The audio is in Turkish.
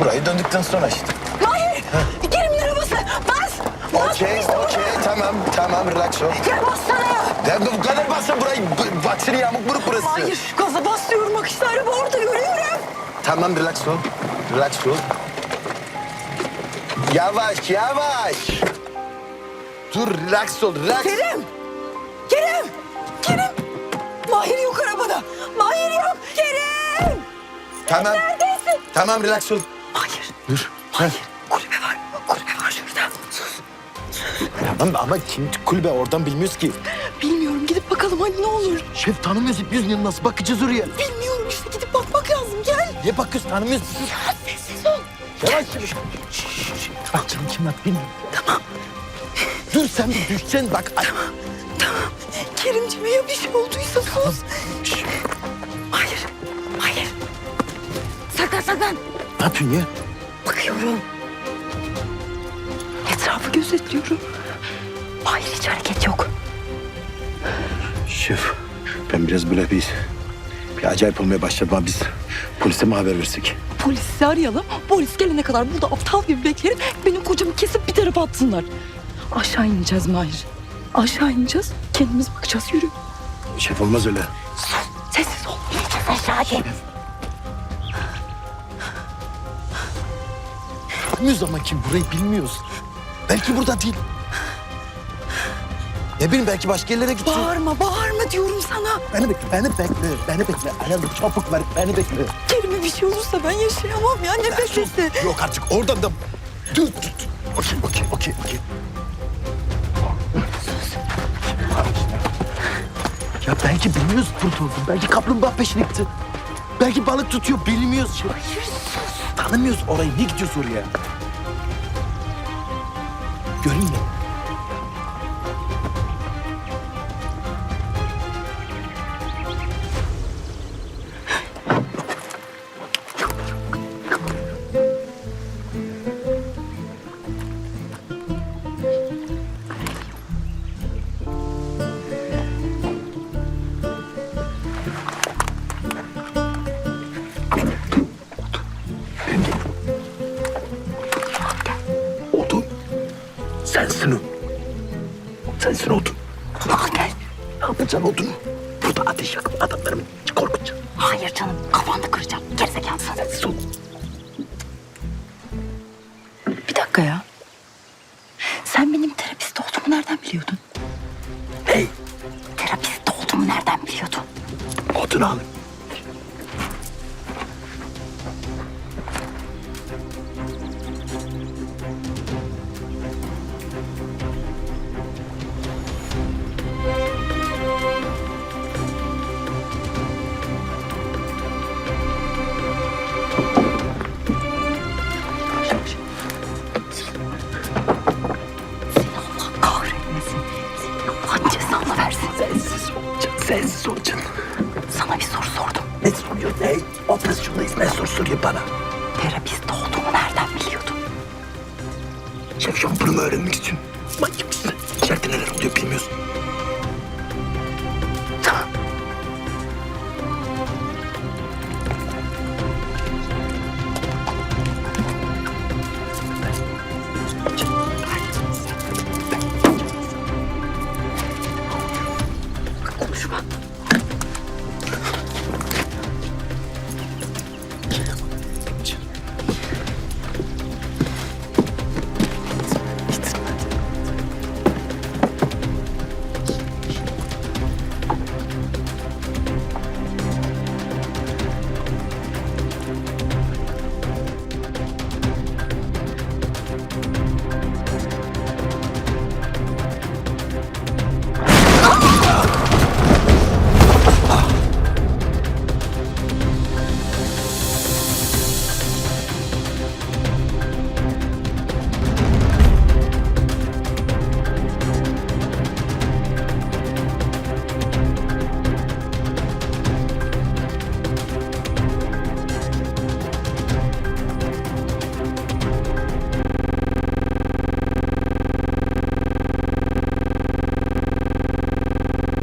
Burayı döndükten sonra işte. Mahir! Kerim'in arabası! Bas! Bas! Okey, İşte okey. Tamam, tamam. Relax ol. Gel bassana ya! Ya bu kadar bassa burayı, b- baksana yamuk buruk burası. Hayır, gaza basıyorum bak işte araba orada görüyorum. Tamam, relax ol. Relax ol. Yavaş, yavaş. Dur, relax ol, relax. Kerim! Kerim! Kerim! Mahir yok arabada. Mahir yok. Kerim! Tamam, Neredesin? tamam, relax ol. Mahir. Dur. Mahir. Kulübe var. Kulübe var şurada. Sus. Tamam ama kim kulübe oradan bilmiyoruz ki. Bilmiyorum gidip bakalım hadi ne olur. Şef tanımıyoruz, yüzünden nasıl bakacağız oraya? Bilmiyorum işte gidip bakmak lazım gel. Niye bakıyoruz, tanımıyoruz. Ya sessiz ol. Yavaş yavaş. Bak kim kim bak bilmiyorum. Tamam. Dur sen bir düşsen bak. Ay. Tamam. Kerimcime ya bir şey olduysa sus. Şş. Hayır. Hayır. Saklan saklan. Ne yapıyorsun ya? Bakıyorum. Etrafı gözetliyorum. Hayır hiç hareket yok. Şef ben biraz böyle bir, bir acayip olmaya başladım ama biz polise mi haber versek? Polisi arayalım. Polis gelene kadar burada aptal gibi beklerim. Benim kocamı kesip bir tarafa atsınlar. Aşağı ineceğiz Mahir. Aşağı ineceğiz. Kendimiz bakacağız yürü. Şef olmaz öyle. Sessiz ol. İneceğiz aşağı hadi. Bilmiyoruz ama kim burayı bilmiyoruz. Belki burada değil. Ne bileyim belki başka yerlere gitti. Bağırma bağırma diyorum sana. Beni bekle, beni bekle, beni bekle. Ayağını çabuk ver, beni bekle. Kerim'e bir şey olursa ben yaşayamam ya. Ne beklese. Yok artık oradan da... Dur, dur, dur. Okey, okey, okey, okey. Ya belki bilmiyoruz burada olduğunu. Belki kaplumbağa peşine gitti. Belki balık tutuyor, bilmiyoruz. Şey. Tanımıyoruz orayı. Niye gidiyoruz oraya? Görün ya. Sensin o. Sensin odun. Gel. Ne yapacaksın odunu? Burada ateş yakıp adamlarımı korkutacaksın. Hayır canım kafanı kıracağım. Gerizekalısın. Sensin o. Bir dakika ya. Sen benim terapist olduğumu nereden biliyordun? Hey, Terapist olduğumu nereden biliyordun? odunu al. Sensiz olacaksın. Sana bir soru sordum. Ne soruyor ne? Operasyondayız, ne soru soruyor bana? Terapist olduğumu nereden biliyordun? Şef bunu öğrenmek için. Manyak mısın? İçeride neler oluyor bilmiyorsun.